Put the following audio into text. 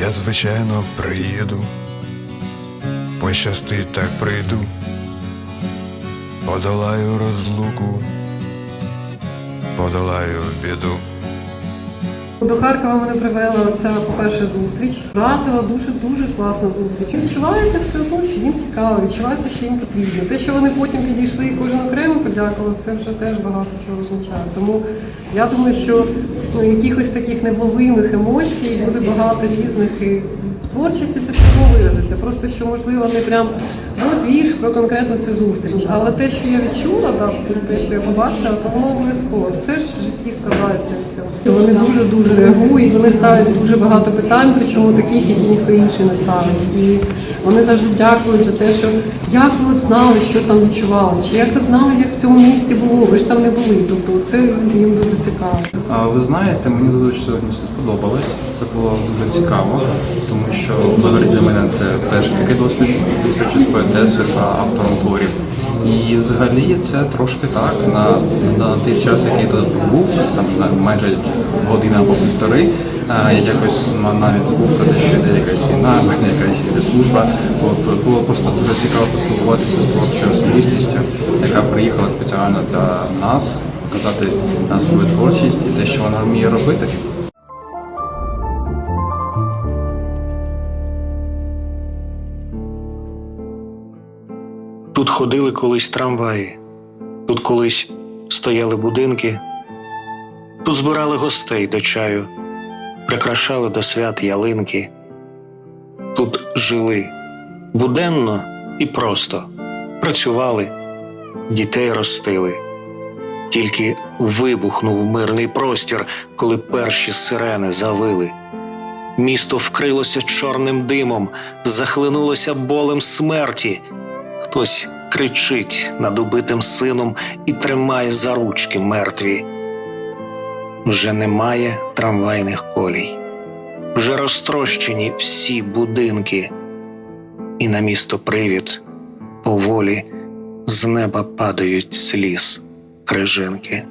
Я, звичайно, приїду, пощастить так прийду, подолаю розлуку, подолаю біду. До Харкова мене привела оця, по-перше, зустріч. Вразила дуже дуже класна зустріч. Відчувається все одно, що їм цікаво, відчувається, що їм потрібно. Те, що вони потім підійшли і кожен окремо подякував, це вже теж багато чого означає. Тому я думаю, що ну, якихось таких невловимих емоцій буде багато різних і в творчості це все виразиться. Просто що можливо не прям вірш про конкретну цю зустріч. Але те, що я відчула, да, те, що я побачила, то воно обов'язково. Все ж житті складається цього. Вони дуже дуже реагують, вони ставлять дуже багато питань, причому таких, які ніхто інший не ставить. І вони завжди дякують за те, що як ви знали, що там відчувалося, чи як ви знали, як в цьому місті було, ви ж там не були. Тобто це їм дуже цікаво. А ви знаєте, мені дуже сьогодні все сподобалось. Це було дуже цікаво, тому що взагалі для мене це перший такий досвід зустрічі з поетесою та автором творів. І взагалі це трошки так на, на той час, який тут був, там майже година або півтори. Я якось навіть забув про те, що йде якась війна, якась йде служба. От було просто дуже цікаво поспілкуватися з творчою особистістю, яка приїхала спеціально для нас показати на свою творчість і те, що вона вміє робити. Тут ходили колись трамваї, тут колись стояли будинки, тут збирали гостей до чаю, прикрашали до свят ялинки. Тут жили буденно і просто, працювали, дітей ростили. Тільки вибухнув мирний простір, коли перші сирени завили. Місто вкрилося чорним димом, захлинулося болем смерті. Хтось кричить над убитим сином і тримає за ручки мертві. Вже немає трамвайних колій, вже розтрощені всі будинки, і на місто привід поволі з неба падають сліз крижинки.